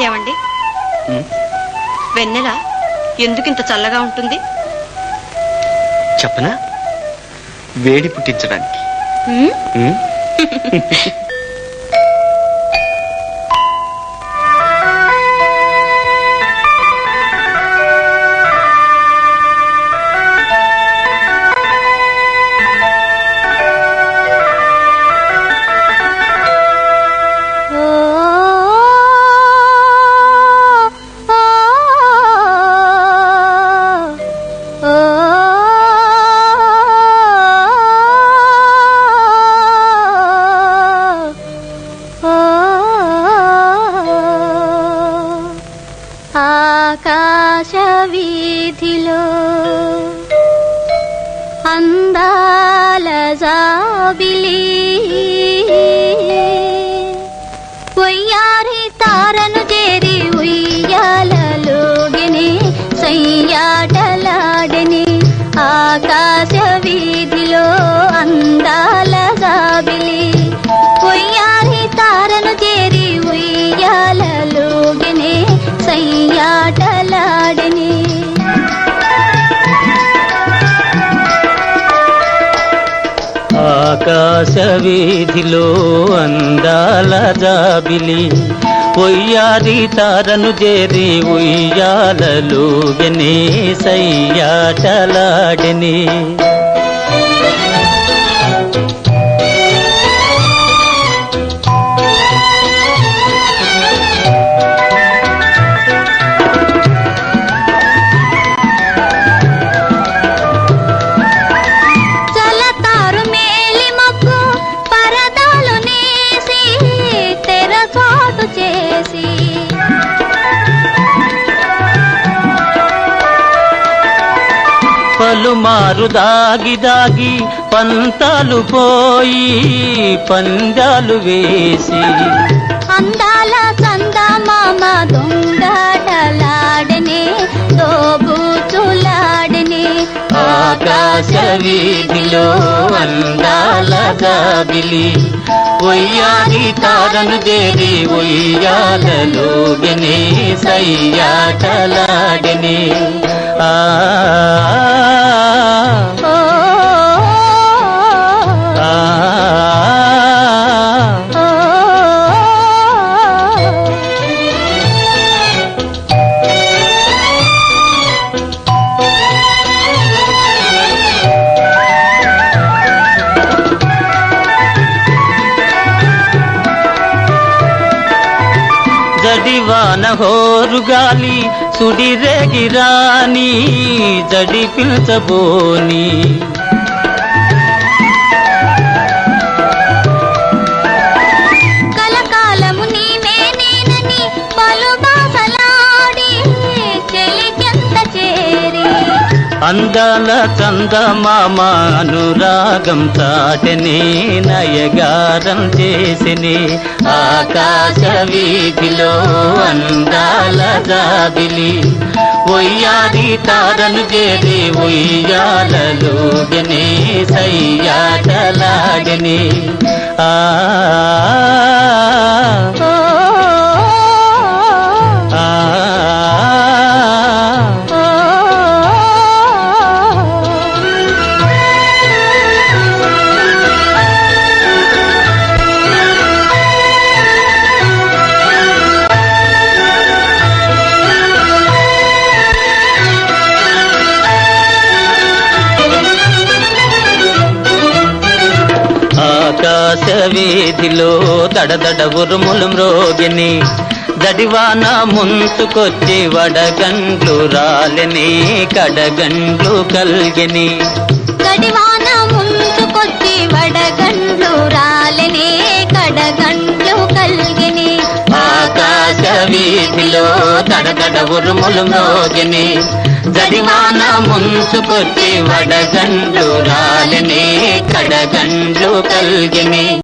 ఏమండి? వెన్నెల ఎందుకింత చల్లగా ఉంటుంది? చెప్పనా? వేడి పుట్టించడానికి. ఆకాశ వీధిలో అందాల జాబిలి. ఒయ్యారి తారను చేరి ఉయ్యాలలోగిని సయ్యాటలాడిని ఆకాశ వీధిలో అందాల జాబిలి. సయ్యాటలాడని ఆకాశ వీధిలో అందాల జాబిలి పొయ్యారి తారను చేరి ఉయ్యాలలుగని సయ్యాటలాడని పలుమారు దాగి దాగి పంతాలు పోయి పందాలు వేసి. అందాల చందమామ దొంగటలాడని దోబూచులాడని. ఆకాశ వీధిలో అందాల జాబిలి ఒయ్యారి తారను చేరి ఉయ్యాలలోగని. చలాడిని ఆ, జడివాన హోరుగాలి సుడిరేగిరాని జడి పిల్చబోని. అందాల చందమామ అనురాగం తాటని నయగారం చేసిని ఆకాశ వీధిలో అందాల జాబిలి. ఒయ్యాది తారను చేరి ఉయ్యాలలోగని సయ్యాటలాగని ఆ వీధిలో దడదడ ఉరుములు మ్రోగిని దడివాన ముంచుకొచ్చి వడగండ్లు రాలని కడగండ్లు కల్గిని. గడివాన ముంచుకొచ్చి వడగండ్లు రాలనే కడగండ్లు కల్గిని. ఆకాశ వీధిలో దడదడ ఉరుములు మ్రోగిని దడివాన ముంచుకొచ్చి వడగండ్లు రాలని కడగండ్లు కల్గిని.